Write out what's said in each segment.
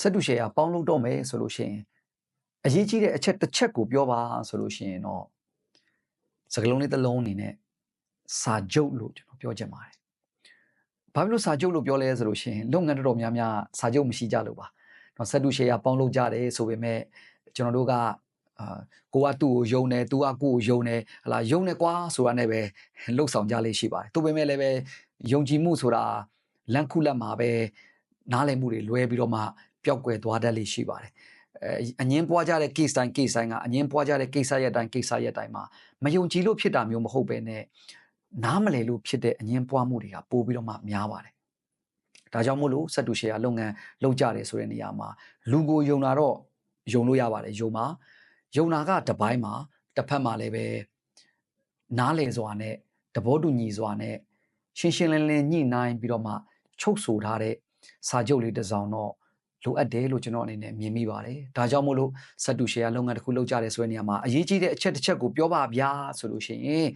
ဆက်တူရှယ်ယာပေါင်းလို့တော့မယ်ဆိုလို့ရှိရင်အရေးကြီးတဲ့အချက်တစ်ချက်ကိုပြောပါဆိုလို့ရှိရင်တော့စကလုံးလေးတစ်လုံးအနေနဲ့စာချုပ်လို့ကျွန်တော်ပြောချင်ပါတယ်။ဘာဖြစ်လို့စာချုပ်လို့ပြောလဲဆိုလို့ရှိရင်လုပ်ငန်းတော်တော်များများစာချုပ်မရှိကြလို့ပါ။နော်ဆက်တူရှယ်ယာပေါင်းလို့ကြတယ်ဆိုပေမဲ့ကျွန်တော်တို့ကအာကိုကသူ့ကိုယုံတယ်သူကကိုကိုယုံတယ်ဟလာယုံတယ်ကွာဆိုတာနဲ့ပဲလှုပ်ဆောင်ကြလေးရှိပါတယ်။သူပေမဲ့လည်းပဲယုံကြည်မှုဆိုတာလန့်ခုလက်မှာပဲနားလည်မှုတွေလွဲပြီးတော့မှ ပျောက်ကွယ်သွားတတ်လိရှိပါတယ်အဲအငင်းပွားကြတဲ့ case တိုင်း case တိုင်းကအငင်းပွားကြတဲ့ကိစ္စရဲ့တိုင်းကိစ္စရဲ့တိုင်းမှာမယုံကြည်လို့ဖြစ်တာမျိုးမဟုတ်ပဲနဲ့နားမလည်လို့ဖြစ်တဲ့အငင်းပွားမှုတွေကပို့ပြီးတော့မှများပါတယ်ဒါကြောင့်မို့လို့စက်တူရှယ်ယာလုပ်ငန်းလုပ်ကြတယ်ဆိုတဲ့နေရာမှာလူကိုယုံတာတော့ယုံလို့ရပါတယ်ယုံပါယုံတာကတစ်ပိုင်းမှာတစ်ဖက်မှာလည်းပဲနားလေစွာနဲ့တဘောတူညီစွာနဲ့ရှင်းရှင်းလင်းလင်းညှိနှိုင်းပြီးတော့မှချုပ်ဆိုထားတဲ့စာချုပ်လေးတစ်စောင်တော့ လိုအပ်တယ်လို့ကျွန်တော်အနေနဲ့မြင်မိပါတယ်။ဒါကြောင့်မို့လို့စက်တူရှယ်ယာလုပ်ငန်းတစ်ခုလုပ်ကြတယ်ဆိုတဲ့နေရာမှာအရေးကြီးတဲ့အချက်တစ်ချက်ကိုပြောပါဗျာဆိုလို့ရှိရင်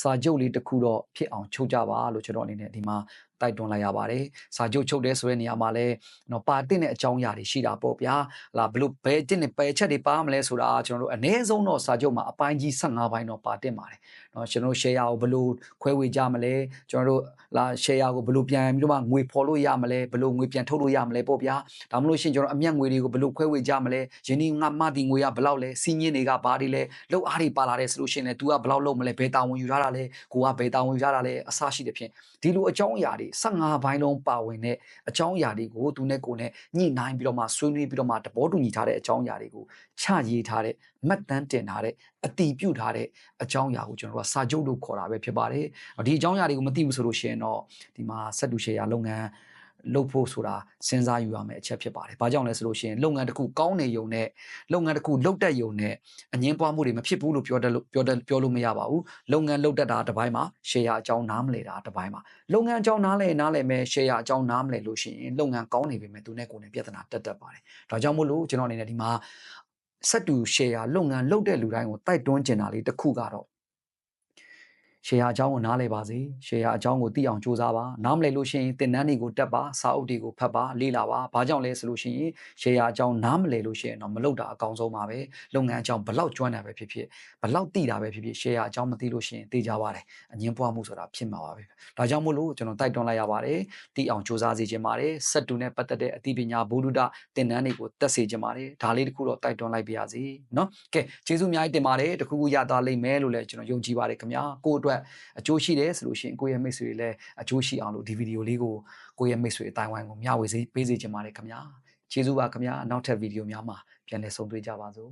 စာချုပ်လေးတစ်ခုတော့ဖြစ်အောင်ချုပ်ကြပါလို့ကျွန်တော်အနေနဲ့ဒီမှာ တိုက်တွန်းလိုက်ရပါတယ်။စာချုပ်ချုပ်တယ်ဆိုတဲ့နေရာမှာလည်းနော်ပါတင်တဲ့အကြောင်းအရာတွေရှိတာပေါ့ဗျာ။လာဘလို့ဘယ်တင်နေပယ်ချက်တွေပါမလဲဆိုတာကျွန်တော်တို့အနည်းဆုံးတော့စာချုပ်မှာအပိုင်းကြီး15ပိုင်းတော့ပါတင်ပါတယ်။နော်ကျွန်တော်တို့ share ကိုဘလို့ခွဲဝေကြမလဲကျွန်တော်တို့လာ share ကိုဘလို့ပြန်ပြီးတော့မှငွေဖော်လို့ရမလဲဘလို့ငွေပြန်ထုတ်လို့ရမလဲပေါ့ဗျာ။ဒါမှမဟုတ်ရှင်ကျွန်တော်အမျက်ငွေတွေကိုဘလို့ခွဲဝေကြမလဲ။ယင်းဒီငါမတီငွေကဘလောက်လဲစီးညင်းတွေကဘာတွေလဲလောက်အားတွေပါလာတယ်ဆိုလို့ရှင်လေ तू ကဘလောက်လုံးမလဲဘယ်တာဝန်ယူရတာလဲကိုကဘယ်တာဝန်ယူရတာလဲအဆရှိတဲ့ဖြင့်ဒီလိုအကြောင်းအရာတွေ15ဘိုင်းလုံးပါဝင်တဲ့အကြောင်းအရာတွေကိုသူနဲ့ကိုနဲ့ညှိနှိုင်းပြီးတော့မှဆွေးနွေးပြီးတော့မှတဘောတူညီထားတဲ့အကြောင်းအရာတွေကိုချရေးထားတဲ့မှတ်တမ်းတင်ထားတဲ့အတီးပြုတ်ထားတဲ့အကြောင်းအရာကိုကျွန်တော်တို့ကစာချုပ်လို့ခေါ်တာပဲဖြစ်ပါတယ်ဒီအကြောင်းအရာတွေကိုမသိဘူးဆိုလို့ရှိရင်တော့ဒီမှာဆက်တူရှယ်ယာလုပ်ငန်း လုပ်ဖို့ဆိုတာစဉ်းစားယူရမယ့်အချက်ဖြစ်ပါတယ်။ဘာကြောင့်လဲဆိုလို့ရှိရင်လုပ်ငန်းတစ်ခုကောင်းနေုံနဲ့လုပ်ငန်းတစ်ခုလုပ်တတ်ုံနဲ့အငင်းပွားမှုတွေမဖြစ်ဘူးလို့ပြောတတ်လို့ပြောတတ်ပြောလို့မရပါဘူး။လုပ်ငန်းလုပ်တတ်တာတစ်ပိုင်းမှာ share အကြောင်းနားမလဲတာတစ်ပိုင်းမှာလုပ်ငန်းအကြောင်းနားလဲနားလဲမဲ့ share အကြောင်းနားမလဲလို့ရှိရင်လုပ်ငန်းကောင်းနေပြီမဲ့သူနဲ့ကိုယ်နဲ့ပြဿနာတက်တက်ပါတယ်။ဒါကြောင့်မို့လို့ကျွန်တော်အနေနဲ့ဒီမှာဆက်တူ share လုပ်ငန်းလုပ်တဲ့လူတိုင်းကိုတိုက်တွန်းကျင်တာလေးတစ်ခုကတော့ ရှယ်ယာအကြောင်းကိုနားလည်ပါစေရှယ်ယာအကြောင်းကိုသိအောင်စူးစမ်းပါနားမလည်လို့ရှိရင်သင်တန်းတွေကိုတက်ပါစာအုပ်တွေကိုဖတ်ပါလေ့လာပါဘာကြောင့်လဲဆိုလို့ရှိရင်ရှယ်ယာအကြောင်းနားမလည်လို့ရှိရင်တော့မလုပ်တာအကောင်းဆုံးပါပဲလုပ်ငန်းအကြောင်းဘလောက်ကျွမ်းတာပဲဖြစ်ဖြစ်ဘလောက်သိတာပဲဖြစ်ဖြစ်ရှယ်ယာအကြောင်းမသိလို့ရှိရင်သိကြပါတယ်အငင်းပွားမှုဆိုတာဖြစ်မှာပါပဲဒါကြောင့်မို့လို့ကျွန်တော်တိုက်တွန်းလိုက်ရပါတယ်သိအောင်စူးစမ်းစေချင်ပါတယ်စက်တူနဲ့ပတ်သက်တဲ့အသိပညာဘုဒ္ဓသင်တန်းတွေကိုတက်စေချင်ပါတယ်ဒါလေးတခုတော့တိုက်တွန်းလိုက်ပါရစေเนาะကဲကျေးဇူးအများကြီးတင်ပါတယ်တခုခုရသားလိမ့်မယ်လို့လည်းကျွန်တော်ယုံကြည်ပါတယ်ခင်ဗျာကိုအတွက် က်အကျိုးရှိတယ်ဆိုလို့ရှိရင်ကိုယ့်ရဲ့မိတ်ဆွေတွေလည်းအကျိုးရှိအောင်လို့ဒီဗီဒီယိုလေးကိုကိုယ့်ရဲ့မိတ်ဆွေအတိုင်းဝိုင်းကိုမျှဝေစေပေးစေချင်ပါတယ်ခင်ဗျာကျေးဇူးပါခင်ဗျာနောက်ထပ်ဗီဒီယိုများမှာပြန်လည်ဆုံတွေ့ကြပါစို့